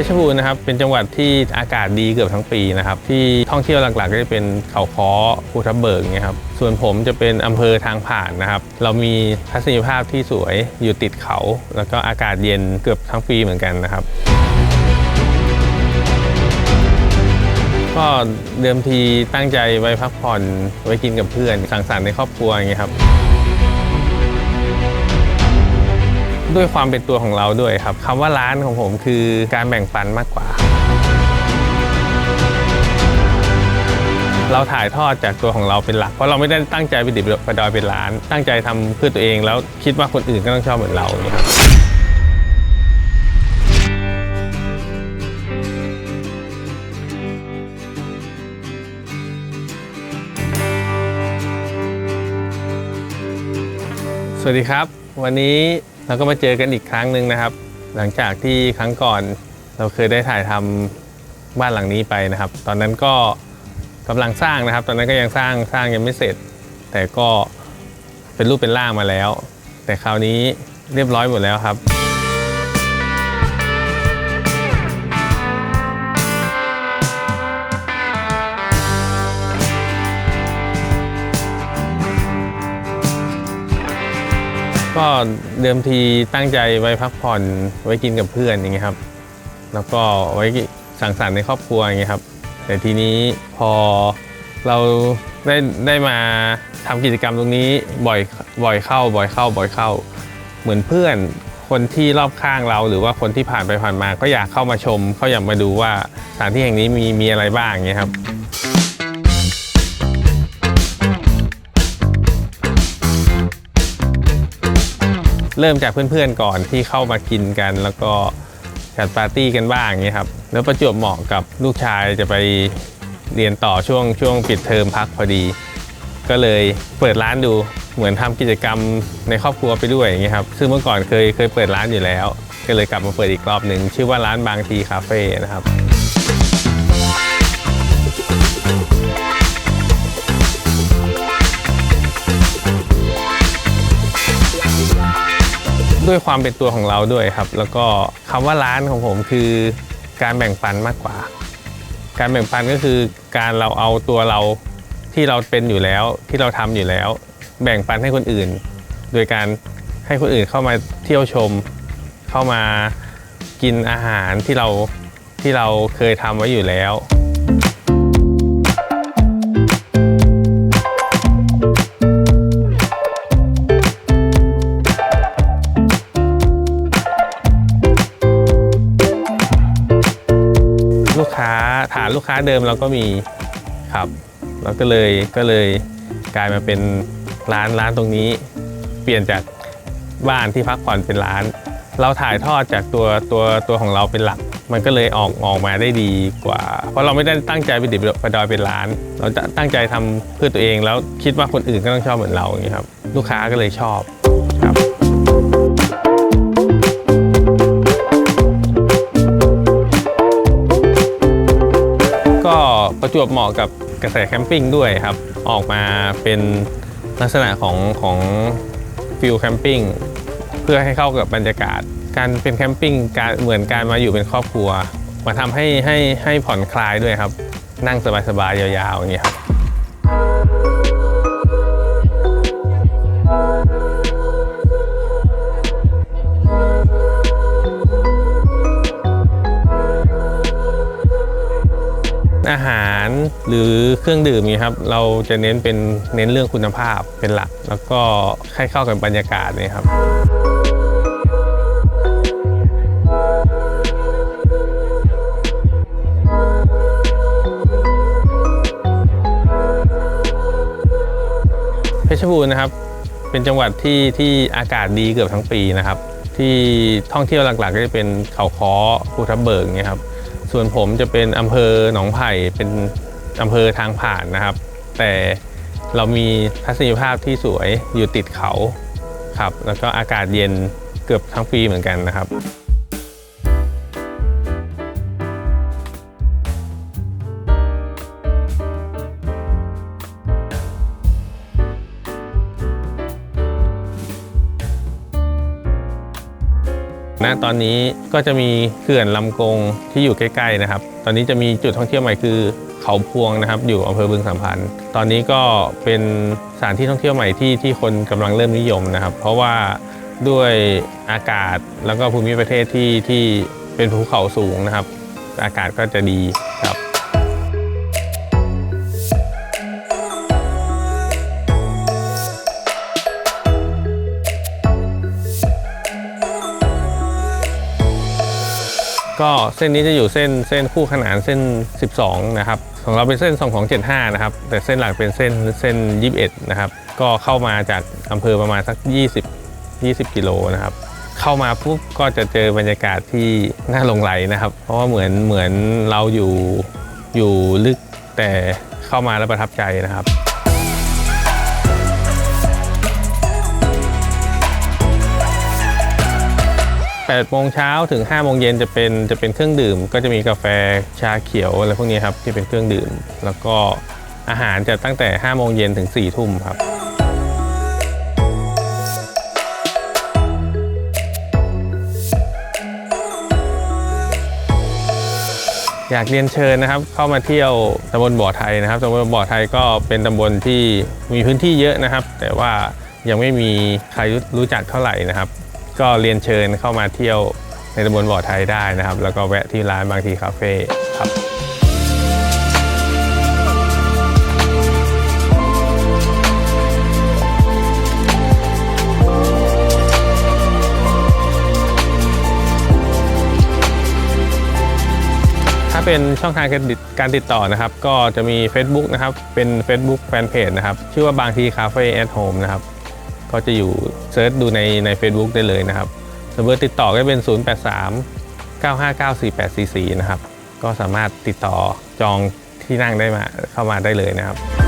พชรบูรณ์นะครับเป็นจังหวัดที่อากาศดีเกือบทั้งปีนะครับที่ท่องเที่ยวหลักๆ ก็จะเป็นเขาค้อภูทับเบิกเนี่ยครับส่วนผมจะเป็นอำเภอทางผ่านนะครับ เรามีทัศนียภาพที่สวยอยู่ติดเขา แล้วก็อากาศเย็นเกือบทั้งปีเหมือนกันนะครับก็เดิมทีตั้งใจไว้พักผ่อนไว้กินกับเพื่อน สังสรรค์ในครอบครัวอย่างเงี้ยครับ ด้วยความเป็นตัวของเราด้วยครับคำว่าร้านของผมคือการแบ่งปันมากกว่า เราถ่ายทอดจากตัวของเราเป็นหลัก เพราะเราไม่ได้ตั้งใจไปดิบปดอยเป็นร้าน ตั้งใจทำเพื่อตัวเอง แล้วคิดว่าคนอื่นก็ต้องชอบเหมือนเราอย่างเงี้ยครับสวัสดีครับ วันนี้ เราก็มาเจอกันอีกครั้งหนึ่งนะครับ หลังจากที่ครั้งก่อนเราเคยได้ถ่ายทำบ้านหลังนี้ไปนะครับ ตอนนั้นก็กำลังสร้างนะครับ ตอนนั้นก็ยังสร้างสร้างยังไม่เสร็จ แต่ก็เป็นรูปเป็นร่างมาแล้ว แต่คราวนี้เรียบร้อยหมดแล้วครับ ก็เดิมทีตั้งใจไว้พักผ่อนไว้กินกับเพื่อนอย่างเงี้ยครับ แล้วก็ไว้สังสรรค์ในครอบครัวอย่างเงี้ยครับ แต่ทีนี้พอเราได้ได้มาทำกิจกรรมตรงนี้บ่อยบ่อยเข้าบ่อยเข้าบ่อยเข้า เหมือนเพื่อนคนที่รอบข้างเราหรือว่าคนที่ผ่านไปผ่านมา ก็อยากเข้ามาชมเขาอยากมาดูว่าสถานที่แห่งนี้มีมีอะไรบ้างอย่างเงี้ยครับ เริ่มจากเพื่อนๆก่อนที่เข้ามากินกัน แล้วก็จัดปาร์ตี้กันบ้างอย่างเงี้ยครับแล้วประจวบเหมาะกับลูกชายจะไปเรียนต่อช่วงช่วงปิดเทอมพักพอดี ก็เลยเปิดร้านดูเหมือนทำกิจกรรมในครอบครัวไปด้วยอย่างเงี้ยครับซึ่งเมื่อก่อนเคยเคยเปิดร้านอยู่แล้ว ก็เลยกลับมาเปิดอีกรอบหนึ่งชื่อว่าร้านบางทีคาเฟ่นะครับ ด้วยความเป็นตัวของเราด้วยครับ แล้วก็คำว่าร้านของผมคือการแบ่งปันมากกว่า การแบ่งปันก็คือการเราเอาตัวเราที่เราเป็นอยู่แล้วที่เราทำอยู่แล้ว แบ่งปันให้คนอื่น โดยการให้คนอื่นเข้ามาเที่ยวชม เข้ามากินอาหารที่เราที่เราเคยทำไว้อยู่แล้วานลูกค้าเดิมเราก็มีครับเราก็เลยก็เลยกลายมาเป็นร้านร้านตรงนี้ เปลี่ยนจากบ้านที่พักผ่อนเป็นร้าน เราถ่ายทอดจากตัวตัวตัวของเราเป็นหลัก มันก็เลยออกออกมาได้ดีกว่า เพราะเราไม่ได้ตั้งใจไปดิบประดอยเป็นร้าน เราจะตั้งใจทำเพื่อตัวเองแล้วคิดว่าคนอื่นก็ต้องชอบเหมือนเราอย่างนี้ครับ ลูกค้าก็เลยชอบครับ ประจวบเหมาะกับกระแสแคมปิ้งด้วยครับ ออกมาเป็นลักษณะของของฟิลแคมปิ้งเพื่อให้เข้ากับบรรยากาศ การเป็นแคมปิ้งการเหมือนการมาอยู่เป็นครอบครัว มาทำให้ให้ให้ผ่อนคลายด้วยครับ นั่งสบายๆยาวๆอย่างนี้ยครับ อาหารหรือเครื่องดื่มนี่ครับเราจะเน้นเป็นเน้นเรื่องคุณภาพเป็นหลัก แล้วก็ให้เข้ากับบรรยากาศนี่ครับเพชรบูรณ์นะครับเป็นจังหวัดที่ที่อากาศดีเกือบทั้งปีนะครับ ที่ท่องเที่ยวหลักๆ ก็จะเป็นเขาค้อภูทับเบิกเนี่ยครับ ส่วนผมจะเป็นอำเภอหนองไผ่เป็นอำเภอทางผ่านนะครับ แต่เรามีทัศนียภาพที่สวยอยู่ติดเขาครับ แล้วก็อากาศเย็นเกือบทั้งปีเหมือนกันนะครับ ณตอนนี้ก็จะมีเขื่อนลำกงที่อยู่ใกล้ๆนะครับ ตอนนี้จะมีจุดท่องเที่ยวใหม่คือเขาพวงนะครับ อยู่อำเภอบึงสามพันธ์ตอนนี้ก็เป็นสถานที่ท่องเที่ยวใหม่ที่ที่คนกำลังเริ่มนิยมนะครับ เพราะว่าด้วยอากาศแล้วก็ภูมิประเทศที่ที่เป็นภูเขาสูงนะครับ อากาศก็จะดีครับ ก็เส้นนี้จะอยู่เส้นเส้นคู่ขนานเส้น 12 นะครับ ของเราเป็นเส้น 2275 นะครับ แต่เส้นหลักเป็นเส้นเส้น 21 นะครับ ก็เข้ามาจากอำเภอประมาณสัก 20 20 กิโลนะครับ เข้ามาปุ๊บก็จะเจอบรรยากาศที่น่าหลงไหลนะครับ เพราะว่าเหมือนเหมือนเราอยู่อยู่ลึกแต่เข้ามาแล้วประทับใจนะครับ 8โมงเช้าถึง5โมงเย็นจะเป็นจะเป็นเครื่องดื่ม ก็จะมีกาแฟชาเขียวอะไรพวกนี้ครับที่เป็นเครื่องดื่ม แล้วก็อาหารจะตั้งแต่5โมงเย็นถึง4ทุ่มครับอยากเรียนเชิญนะครับเข้ามาเที่ยวตำบลบ่อไทยนะครับตำบลบ่อไทยก็เป็นตำบลที่มีพื้นที่เยอะนะครับ แต่ว่ายังไม่มีใครรู้จักเท่าไหร่นะครับ ก็เรียนเชิญเข้ามาเที่ยวในตำบลบ่อไทยได้นะครับ แล้วก็แวะที่ร้านบางทีคาเฟ่ครับถ้าเป็นช่องทางการติดการติดต่อนะครับ ก็จะมี Facebook นะครับ เป็น Facebook Fanpage นะครับ ชื่อว่าบางทีคาเฟ่แอทโฮมนะครับ ก็จะอยู่เซิร์ชดูในใน Facebook ได้เลยนะครับเบอร์ติดต่อก็เป็น 083 959 4844 นะครับ ก็สามารถติดต่อจองที่นั่งได้มาเข้ามาได้เลยนะครับ